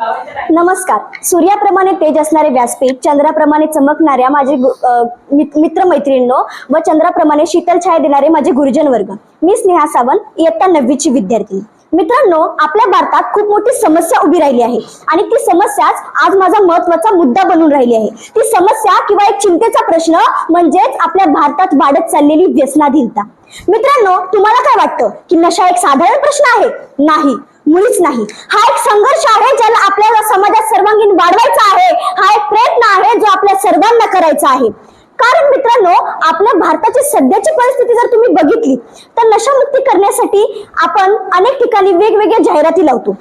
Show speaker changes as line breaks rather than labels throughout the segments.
नमस्कार. सूर्याप्रमाणे तेज असणारे व्यासपीठ चंद्राप्रमाणे चमकणाऱ्या माझे मित्रमैत्रिणींनो व चंद्राप्रमाणे शीतल छाया देणारे माझे गुरुजन वर्ग मी स्नेहा सावंत इयत्ता नववीची विद्यार्थी मित्रांनो आपल्या भारतात खूप मोठी समस्या उभी राहिली आहे आणि ती समस्याच आज माझा महत्त्वाचा मुद्दा बनून राहिली आहे. ती समस्या किंवा एक चिंतेचा प्रश्न म्हणजेच आपल्या भारतात वाढत चाललेली व्यसनाधीनता. मित्रांनो तुम्हाला काय वाटतं की नशा एक साधारण प्रश्न आहे? नाही. मुळीच नाही. हा एक संघर्ष आहे ज्याला आपल्याला समाजात सर्वांगीण वाढवायचा आहे. हा एक प्रयत्न आहे जो आपल्या सर्वांना करायचा आहे. कारण मित्रांनो आपल्या भारताची सध्याची परिस्थिती जर तुम्ही बघितली तर नशामुक्ती करण्यासाठी आपण अनेक ठिकाणी वेगवेगळ्या जाहिराती लावतो.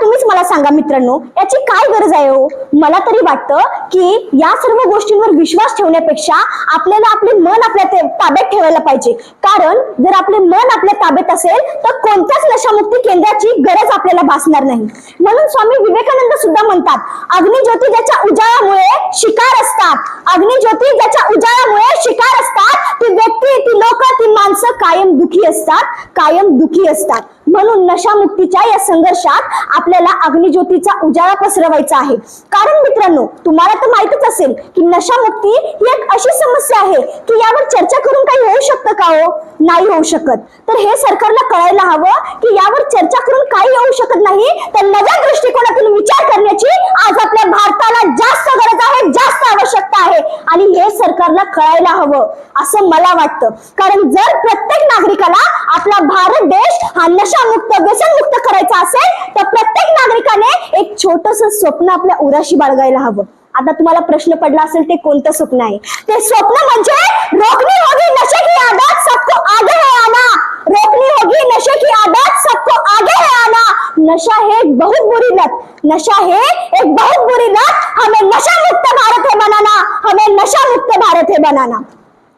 तुम्हीच मला सांगा मित्रांनो याची काय गरज आहे हो? मला तरी वाटतं की या सर्व गोष्टींवर विश्वास ठेवण्यापेक्षा आपल्याला आपले मन आपल्या ताब्यात ठेवायला पाहिजे. कारण जर आपले मन आपल्या ताब्यात असेल तर कोणत्याच नशामुक्ती केंद्राची गरज आपल्याला भासणार नाही. म्हणून स्वामी विवेकानंद सुद्धा म्हणतात अग्निज्योती ज्याच्या उजाळामुळे शिकार असतात अग्निज्योती ज्याच्या उजाळामुळे शिकार असतात ती व्यक्ती ती लोक ती माणसं कायम दुखी असतात कायम दुखी असतात. म्हणून नशामुक्तीच्या या संघर्षात आपल्याला अग्निज्योतीचा उजाळा पसरवायचा आहे. कारण मित्रांनो तुम्हाला तर माहितच असेल की नशामुक्ती ही एक अशी समस्या आहे की यावर चर्चा करून काही होऊ शकतं का हो? नाही होऊ शकत. तर हे सरकारला कळायला हवं की यावर चर्चा करून काही होऊ शकत नाही तर नव्या दृष्टिकोनातून विचार करण्याची आज आपल्या भारताला जास्त गरज आहे जास्त आवश्यकता आहे. आणि हे सरकारला कळायला हवं असं मला वाटतं. कारण जर प्रत्येक नागरिकाला आपला भारत देश हा नशामुक्त व्यसनमुक्त करायचं असेल तर प्रत्येक नागरिकाने एक छोटस स्वप्न आपल्या उराशी बाळगायला हवं. आता तुम्हाला प्रश्न पडला असेल ते कोणतं स्वप्न आहे? ते स्वप्न म्हणजे रोखणी होगी नशे की आदत सबको आगे है आना. रोकनी होगी नशे की आदत सबको आगे है आना. नशा है एक बहुत बुरी लत. नशा है एक बहुत बुरी लत. हमें नशा मुक्त भारत है बनाना. हमें नशा मुक्त भारत है बनाना.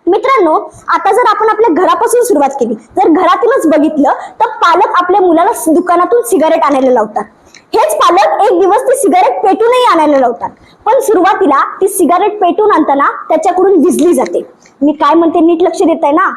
मित्रांनो आता जर आपण आपल्या घरापासून सुरुवात केली जर घरातूनच बघितलं तर पालक आपल्या मुलाला दुकानातून सिगारेट आणायला लावतात. हेच पालक एक दिवस ती सिगारेट पेटूनही आणायला लावतात. पण सुरुवातीला ती सिगारेट पेटून आणताना त्याच्याकडून विजली जाते. मी काय म्हणते नीट लक्ष देत आहे ना?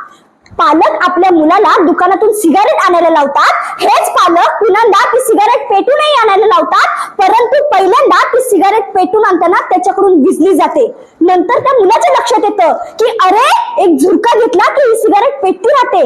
पालक आपल्या मुलाला दुकानातून सिगारेट आणायला लावतात. हेच पालक पुन्हा ती सिगारेट पेटूनही आणायला लावतात. परंतु पहिल्यांदा ती सिगारेट पेटून आणताना त्याच्याकडून विजली जाते. नंतर त्या मुलाच्या लक्षात येतं की अरे एक झुरका घेतला की ही सिगारेट पेटती राहते.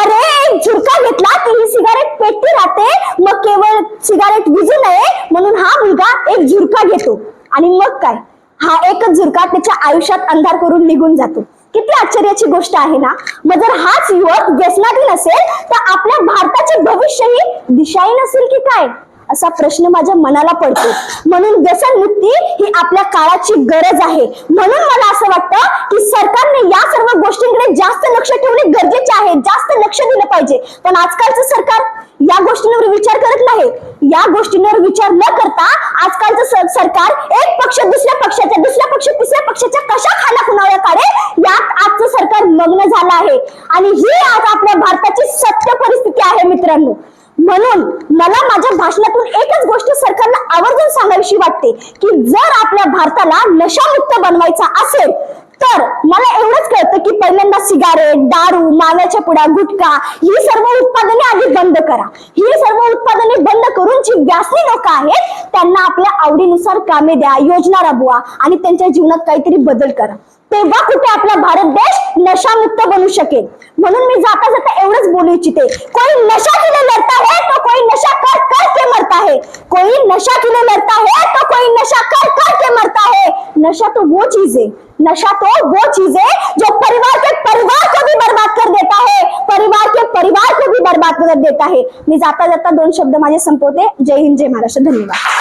अरे एक झुरका घेतला की ही सिगारेट पेटती राहते. मग केवळ सिगारेट विजू नये म्हणून हा मुलगा एक झुरका घेतो. आणि मग काय? हा एकच झुरका त्याच्या आयुष्यात अंधार करून निघून जातो. किती आश्चर्याची गोष्ट आहे ना? मग जर हाच युवक व्यसनाधीन असेल तर आपल्या भारताचे भविष्यही दिशाही नसेल की काय? असा प्रश्न माझ्या मनाला पडतो. म्हणून व्यसन मुक्ती ही आपल्या काळाची गरज आहे. म्हणून मला असं वाटतं की सरकारने या सर्व गोष्टींकडे जास्त लक्ष ठेवणे गरजेचे आहे. जास्त लक्ष दिलं पाहिजे. पण आजकालचं सरकार या गोष्टींवर विचार करत नाही. या गोष्टींवर विचार न करता आजकालचं सरकार एक पक्ष दुसऱ्या पक्षाच्या दुसऱ्या पक्ष तिसऱ्या पक्षाच्या कशा खाना खुणावल्या काढे यात लग्न झालं आहे. आणि ही आज आपल्या भारताची सत्य परिस्थिती आहे मित्रांनो. म्हणून मला माझ्या भाषणातून एकच गोष्ट सरकारला आवर्जून सांगावीशी वाटते की जर आपल्या भारताला नशामुक्त बनवायचा असेल तर मला एवढंच कळतं की पहिल्यांदा सिगारेट दारू माव्याच्या पुड्या गुटखा ही सर्व उत्पादने आधी बंद करा. ही सर्व उत्पादने बंद करून जी व्यासनी लोक आहेत त्यांना आपल्या आवडीनुसार कामे द्या योजना राबवा आणि त्यांच्या जीवनात काहीतरी बदल करा. तेव्हा कुठे आपला भारत देश नशामुक्त बनू शकेल? म्हणून मी जाता जाता एवढंच बोलू इच्छिते. कोई नशा के लिए लड़ता है तो कोई नशा कर कर के मरता है. कोई नशा के लिए लड़ता है तो कोई नशा कर कर के मरता है. नशा तो वो चीज है. नशा तो वो चीज है जो परिवार के परिवार को भी बर्बाद कर देता है. परिवार के परिवार को भी बर्बाद कर देता है. मी जाता जाता दोन शब्द माझे संपवते. जय हिंद जय महाराष्ट्र. धन्यवाद.